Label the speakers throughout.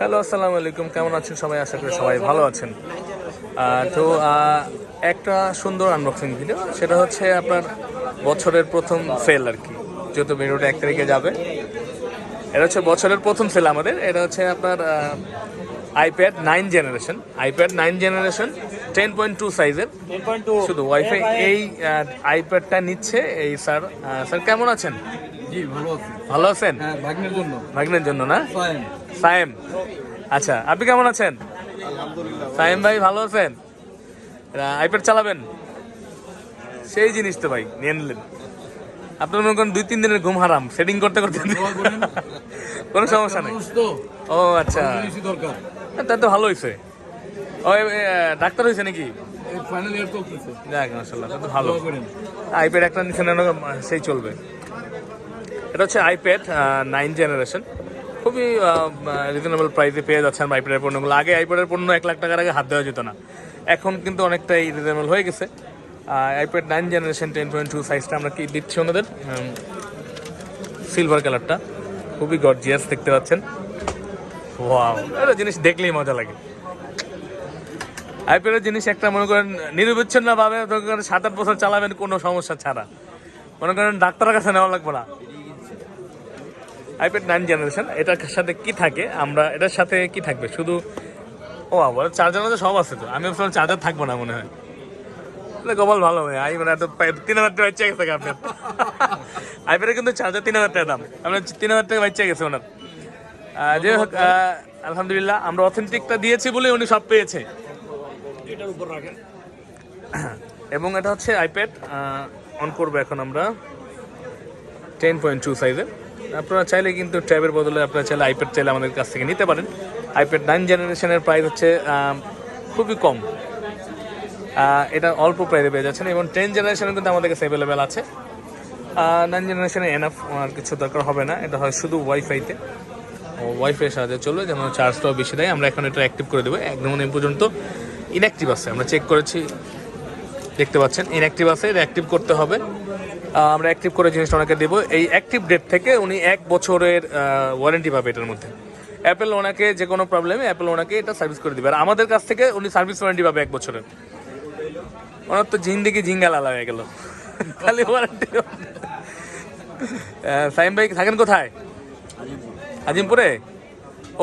Speaker 1: Hello আসসালামু আলাইকুম। কেমন আছেন সবাই? আশা করি সবাই ভালো আছেন। তো একটা সুন্দর আনবক্সিং ভিডিও সেটা হচ্ছে আপনার বছরের প্রথম সেল আর কি। যেহেতু ভিডিওটা এক তারিখে যাবে। এটা হচ্ছে বছরের প্রথম সেল আমাদের। এটা হচ্ছে আপনার iPad nine generation iPad nine generation ten point two সাইজের শুধু ওয়াইফাই এই আইপ্যাডটা নিচ্ছে। এই স্যার স্যার কেমন আছেন?
Speaker 2: জি ভালো আছি।
Speaker 1: ভালো আছেন?
Speaker 2: হ্যাঁ ভাগ্নের জন্য।
Speaker 1: ভাগ্নের জন্য না? সায়েম। আচ্ছা আপনি কেমন আছেন? সায়েম ভাই ভালো আছেন? আইপ্যাড চালাবেন? সেই জিনিস তো ভাই নিয়ে নিলেন। আপনার মনে করেন দুই তিন দিনের ঘুম হারাম সেটিং করতে করতে কোনো সমস্যা নেই। ও আচ্ছা। তা তো ভালো হয়েছে ও ডাক্তার হয়েছে নাকি?
Speaker 2: ফাইনাল ইয়ার চলতেছে।
Speaker 1: যাক মাসাল্লাহ তা তো ভালো। আইপ্যাড একটা নিচে সেই চলবে। এটা হচ্ছে আইপ্যাড নাইন জেনারেশন খুবই রিজনেবল প্রাইসে পেয়ে যাচ্ছেন আইপ্যাডের পণ্যগুলো। আগে আইপ্যাডের পণ্য এক লাখ টাকার আগে হাত দেওয়া যেত না। এখন কিন্তু অনেকটাই রিজনেবল হয়ে গেছে। IPad nine generation ten point two সাইজটা আমরা কি দিচ্ছি ওনাদের? সিলভার কালারটা খুবই গর্জিয়াস দেখতে পাচ্ছেন। ওয়াও এটা জিনিস দেখলেই মজা লাগে। আইপিএলের জিনিস একটা মনে করেন নিরবিচ্ছিন্ন ভাবে সাত আট বছর চালাবেন কোনো সমস্যা ছাড়া। মনে করেন ডাক্তারের কাছে নেওয়া লাগবে না। আইপ্যাড নাইন জেনারেশন এটার সাথে কি থাকে? আমরা এটার সাথে কি থাকবে? শুধু ও আবার চার্জার মধ্যে সব আছে তো। আমি ভাবছিলাম চার্জার থাকব না মনে হয়। কপাল ভালো হয়। আই মানে এত তিন হাজার টাকা বাচ্চা গেছে আপনার। আইপ্যাডে কিন্তু চার্জার তিন হাজার টাকা দাম। আপনার তিন হাজার টাকা বাচ্চা গেছে ওনার। যাই হোক আলহামদুলিল্লাহ আমরা অথেন্টিকটা দিয়েছি বলে উনি সব পেয়েছে।
Speaker 2: এটার উপর রাখেন।
Speaker 1: এবং এটা হচ্ছে আইপ্যাড অন করব এখন আমরা। টেন পয়েন্ট টু সাইজের আপনারা চাইলে কিন্তু ট্যাবের বদলে আপনারা চাইলে আইপ্যাড চাইলে আমাদের কাছ থেকে নিতে পারেন। আইপ্যাড নাইন জেনারেশনের প্রাইস হচ্ছে খুবই কম। এটা অল্প প্রাইসে পেয়ে যাচ্ছেন এবং টেন জেনারেশনের কিন্তু আমাদের কাছে অ্যাভেলেবেল আছে। নাইন জেনারেশনে এনাফ আর কিছু দরকার হবে না, এটা হয় শুধু ওয়াইফাইতে ওয়াইফাই সাহায্যে চলবে, যেন চার্জটাও বেশি দেয়। আমরা এখন এটা অ্যাক্টিভ করে দেবো, একদম এই পর্যন্ত ইনঅ্যাক্টিভ আছে। আমরা চেক করেছি দেখতে পাচ্ছেন ইনঅ্যাক্টিভ আছে, এটা অ্যাক্টিভ করতে হবে। আমরা অ্যাক্টিভ করে জিনিসটা ওনাকে দেবো। এই অ্যাক্টিভ ডেট থেকে উনি এক বছরের ওয়ারেন্টি পাবে এটার মধ্যে। অ্যাপেল ওনাকে যে কোনো প্রবলেমে অ্যাপেল ওনাকে এটা সার্ভিস করে দেবে। আর আমাদের কাছ থেকে উনি সার্ভিস ওয়ারেন্টি পাবে এক বছরের। ওনার তো জিন্দিগি জিঙ্গালালা হয়ে গেল। খালি ওয়ারেন্টি সাইম ভাই থাকেন কোথায়? আজিমপুরে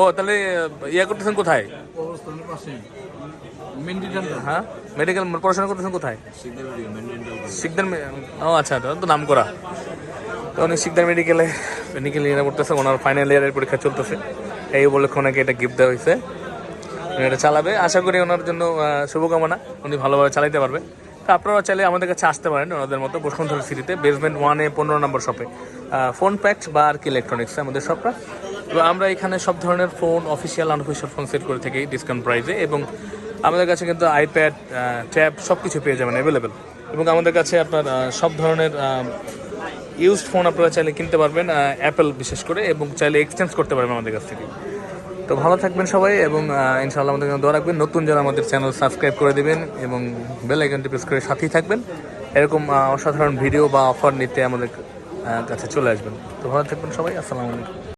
Speaker 1: ও, তাহলে ইয়া করতেছেন কোথায়? হ্যাঁ? মেডিকেল পড়াশোনা করতেছেন কোথায়? শিকদার মে- ও আচ্ছা তো নাম করা তো উনি শিকদার মেডিকেলে মেডিকেল ইয়ারে পড়তেছে ওনার ফাইনাল ইয়ারের পরীক্ষা চলতেছে। এই উপলক্ষে ওনাকে এটা গিফট দেওয়া হয়েছে। এটা চালাবে। আশা করি ওনার জন্য শুভকামনা। উনি ভালোভাবে চালাইতে পারবে। তো আপনারা চাইলে আমাদের কাছে আসতে পারেন ওনাদের মতো বসুন্ধরা সিটিতে বেসমেন্ট ওয়ানে পনেরো নম্বর শপে ফোন প্যাক্ট বা আর কি ইলেকট্রনিক্স আমাদের শপটা তো আমরা এখানে সব ধরনের phone official unofficial phone set করে থাকি ডিসকাউন্ট প্রাইসে এবং আমাদের কাছে কিন্তু আইপ্যাড ট্যাব সব কিছু পেয়ে যাবেন অ্যাভেলেবেল এবং আমাদের কাছে আপনার সব ধরনের ইউজড ফোন আপনারা চাইলে কিনতে পারবেন অ্যাপেল বিশেষ করে, এবং চাইলে এক্সচেঞ্জ করতে পারবেন আমাদের কাছ থেকে। তো ভালো থাকবেন সবাই, এবং ইনশাআল্লাহ আমাদের দোয়া রাখবেন। নতুন যারা আমাদের চ্যানেল সাবস্ক্রাইব করে দেবেন, এবং বেল আইকনটি প্রেস করে সাথেই থাকবেন। এরকম অসাধারণ ভিডিও বা অফার নিতে আমাদের কাছে চলে আসবেন। তো ভালো থাকবেন সবাই, আসসালামু আলাইকুম।